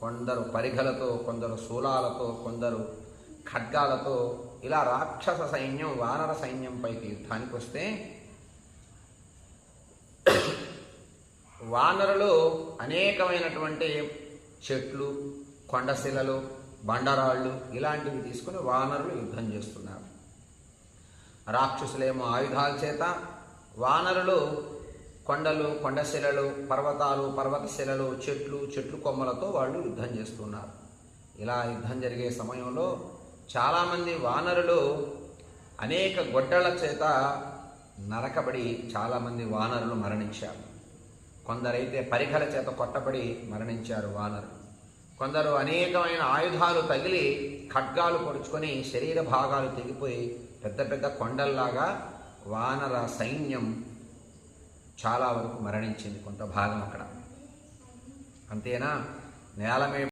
కొందరు పరిఘలతో కొందరు శూలాలతో కొందరు ఖడ్గాలతో ఇలా రాక్షస సైన్యం వానర సైన్యంపైకి యుద్ధానికి వస్తే వానరులు అనేకమైనటువంటి చెట్లు కొండశిలలు బండరాళ్ళు ఇలాంటివి తీసుకుని వానరులు యుద్ధం చేస్తున్నారు. రాక్షసులేమో ఆయుధాల చేత వానరులు కొండలు కొండశిలలు పర్వతాలు పర్వతశిలలు చెట్లు చెట్లు కొమ్మలతో వాళ్ళు యుద్ధం చేస్తున్నారు. ఇలా యుద్ధం జరిగే సమయంలో చాలామంది వానరులు అనేక గొడ్డల చేత నరకబడి చాలామంది వానరులు మరణించారు. కొందరైతే పరిఘల చేత కొట్టబడి మరణించారు వానరు. కొందరు అనేకమైన ఆయుధాలు తగిలి ఖడ్గాలు పొడుచుకొని శరీర భాగాలు తెగిపోయి పెద్ద పెద్ద కొండల్లాగా వానర సైన్యం చాలా వరకు మరణించింది కొంత భాగం అక్కడ. అంతేనా? నేల మీద